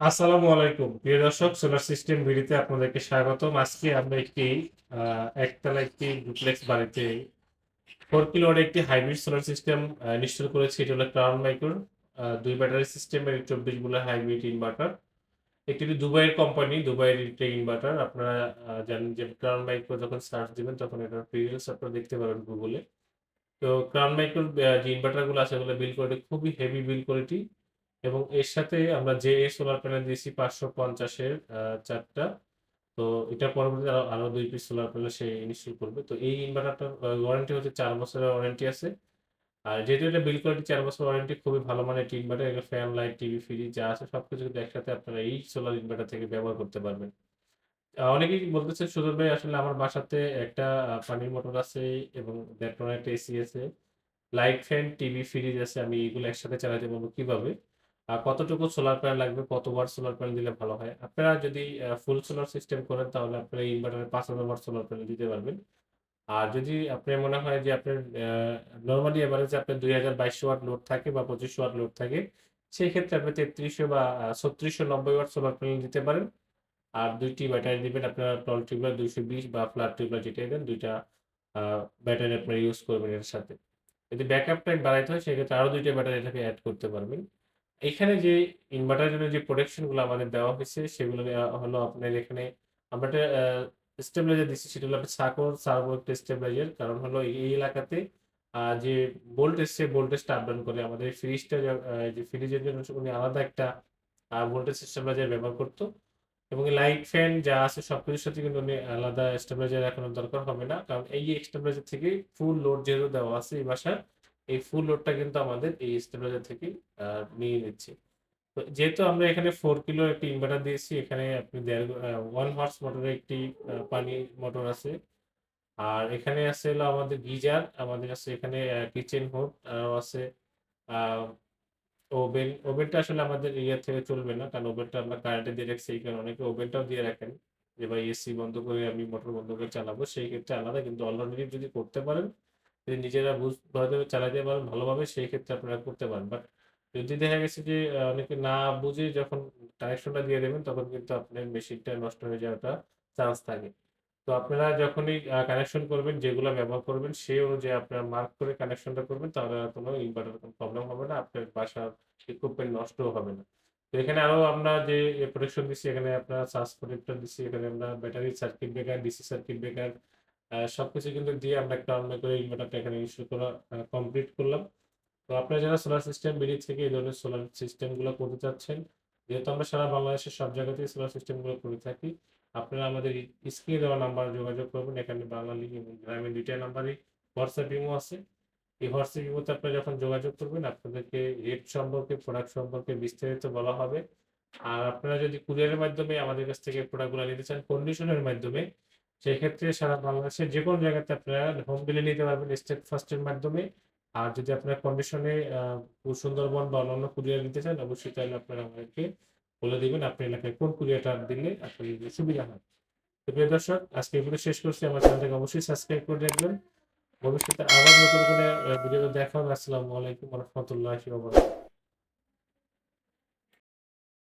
আসসালামু আলাইকুম। প্রিয় দর্শক সোলার সিস্টেম ভিডিওতে আপনাদেরকে স্বাগতম। আজকে আমরা একটি একতলা একটি ডুপ্লেক্স বাড়িতে ফোর কিলোর একটি হাইব্রিড সোলার সিস্টেম ইনস্টল করেছি। এটা হলো ক্রাউন মাইক্রোর দুই ব্যাটারি সিস্টেমের চব্বিশগুলো হাইব্রিড ইনভার্টার একটি দুবাইয়ের কোম্পানি দুবাইয়ের একটা ইনভার্টার আপনারা জানেন যে ক্রাউন মাইক্রো যখন সার্চ দিবেন, তখন এটার প্রিভিয়াস আপনারা দেখতে পারেন গুগলে তো ক্রাউন মাইক্রোর যে ইনভার্টারগুলো আছে ওগুলো বিল কোয়ালিটি খুবই হেভি বিল কোয়ালিটি এবং এর সাথে আমরা যে সোলার প্যানেল দিয়েছি পাঁচশো পঞ্চাশের চারটা, তো এটা পরবর্তীতে আরও দুই পিস সোলার প্যানেল সে ইনস্টল করবে। তো এই ইনভার্টারটার ওয়ারেন্টি হচ্ছে চার বছরের ওয়ারেন্টি আছে। আর যেহেতু এটা বিল কোয়ালিটি চার বছর ওয়ারেন্টি খুবই ভালো মানে একটি ইনভার্টার এটা ফ্যান লাইট টিভি ফ্রিজ যা আছে সবকিছু কিন্তু একসাথে আপনারা এই সোলার ইনভার্টার থেকে ব্যবহার করতে পারবেন। অনেকেই বলতেছে সুজন ভাই, আসলে আমার বাসাতে একটা পানির মোটর আছে এবং দেড় একটা এসি আছে। লাইট ফ্যান টিভি ফ্রিজ আছে, আমি এগুলো একসাথে চালাতে পারব কীভাবে? কতটুকু সোলার প্যানেল লাগবে? কত ওয়াট সোলার প্যানেল দিলে ভালো হয়? আপনারা যদি ফুল সোলার সিস্টেম করেন, তাহলে আপনারা ইনভার্টারে পাঁচ হাজার ওয়াট সোলার প্যানেল দিতে পারবেন। আর যদি আপনার মনে হয় যে আপনার নর্মালি এভারেজে আপনার দুই হাজার বাইশশো ওয়াট লোড থাকে বা পঁচিশশো ওয়াট লোড থাকে সেই ক্ষেত্রে আপনি তেত্রিশশো বা ছত্রিশশো নব্বই ওয়াট সোলার প্যানেল দিতে পারেন। আর দুইটি ব্যাটারি দিবেন আপনারা টল টিউবলার দুইশো বিশ বা ফ্ল্যাট টিউবলার যেটাই দেন, দুইটা ব্যাটারি আপনারা ইউজ করবেন এর সাথে। যদি ব্যাকআপ টাইম বাড়াইতে হয়, সেক্ষেত্রে আরও দুইটা ব্যাটারি এটাকে অ্যাড করতে পারবেন। এখানে যে ইনভার্টারের জন্য যে প্রোটেকশনগুলো আমাদের দেওয়া হয়েছে, সেগুলো হলো আপনার এখানে আমরা একটা স্টেবিলাইজার দিচ্ছি সেটা হলো আপনার সাকোর সার্ভো একটা স্টেবিলাইজার কারণ হলো এই এলাকাতে যে ভোল্টেজ সে ভোল্টেজটা আপ ডাউন করে আমাদের ফ্রিজটা যে ফ্রিজের জন্য উনি আলাদা একটা ভোল্টেজ স্টেবিলাইজার ব্যবহার করতো। এবং লাইট ফ্যান যা আছে সবকিছুর সাথে কিন্তু উনি আলাদা স্টেবিলাইজার এখনও দরকার হবে না, কারণ এই স্টেবিলাইজার থেকে ফুল লোড যেহেতু দেওয়া আছে এই বাসার এই ফুল লোডটা কিন্তু আমাদের এই স্টেবিলাইজার থেকে নিয়ে নিচ্ছে। তো যেহেতু আমরা এখানে ফোর কিলো একটি ইনভার্টার দিয়েছি, এখানে আপনি ওয়ান হর্স মোটরের একটি পানি মোটর আছে। আর এখানে আছে হলো আমাদের গিজার, আমাদের আছে এখানে কিচেন হোড আছে। ওভেন ওভেনটা আসলে আমাদের ইয়ে থেকে চলবে না, কারণ ওভেনটা আমরা কারেন্টে দিয়ে রাখছি, এই কারণে অনেকে ওভেনটাও দিয়ে রাখেন। যে ভাই এসি বন্ধ করে আমি মোটর বন্ধ করে চালাবো, সেই ক্ষেত্রে আলাদা, কিন্তু অলরেডি যদি করতে পারেন যদি নিজেরা বুঝতে চালাতে পারেন ভালোভাবে, সেই ক্ষেত্রে আপনারা করতে পারেন। বাট যদি দেখা গেছে যে অনেকে না বুঝে যখন কানেকশনটা দিয়ে দেবেন, তখন কিন্তু আপনার মেশিনটা নষ্ট হয়ে যাওয়াটা চান্স থাকে। তো আপনারা যখনই কানেকশন করবেন, যেগুলো ব্যবহার করবেন সেই অনুযায়ী আপনারা মার্ক করে কানেকশনটা করবেন, তাহলে কোনো ইনভার্টার কোনো প্রবলেম হবে না, আপনার বাসার ইকুইপমেন্ট নষ্টও হবে না। তো এখানে আরও আমরা যে প্রোটেকশন দিচ্ছি এখানে আপনার সার্চ প্রোটেক্টর দিচ্ছি এখানে আমরা battery circuit breaker DC circuit breaker সবকিছু কিন্তু দিয়ে আমরা একটা অন্য করে ইনভার্টারটা এখানে ইনস্টল করা কমপ্লিট করলাম। তো আপনারা যারা সোলার সিস্টেম বেরিয়ে থেকে এই ধরনের সোলার সিস্টেমগুলো করতে চাচ্ছেন, যেহেতু আমরা সারা বাংলাদেশের সব জায়গাতেই সোলার সিস্টেমগুলো করে থাকি, আপনারা আমাদের স্ক্রিনে দেওয়া নাম্বারে যোগাযোগ করবেন, এখানে বাঙালি এবং গ্রামীণ দুইটাই নাম্বারই হোয়াটসঅ্যাপ ইমো আছে। এই হোয়াটসঅ্যাপ ইমোতে আপনারা যখন যোগাযোগ করবেন, আপনাদেরকে রেট সম্পর্কে প্রোডাক্ট সম্পর্কে বিস্তারিত বলা হবে। আর আপনারা যদি কুরিয়ারের মাধ্যমে আমাদের কাছ থেকে প্রোডাক্টগুলো নিতে চান কন্ডিশনের মাধ্যমে সেক্ষেত্রে সারা বাংলাদেশের যে কোনো জায়গাতে আপনারা হোম বিলে নিতে পারবেন স্টেট ফার্স্টের মাধ্যমে। আর যদি আপনারা কন্ডিশনে সুন্দরবন বা অন্যান্য কুরিয়ার নিতে চান, অবশ্যই তাহলে আপনারা আমাদেরকে বলে দিবেন, আপনার এলাকায় কোন কুরিয়ারটা দিলে আপনার সুবিধা হয়। তো প্রিয় দর্শক, আজকে এগুলো শেষ করছি। আমার চ্যানেলটাকে অবশ্যই সাবস্ক্রাইব করে রাখবেন। ভবিষ্যতে আবার নতুন করে ভিডিও দেখা হবে। আসসালামু আলাইকুম রহমতুল্লাহ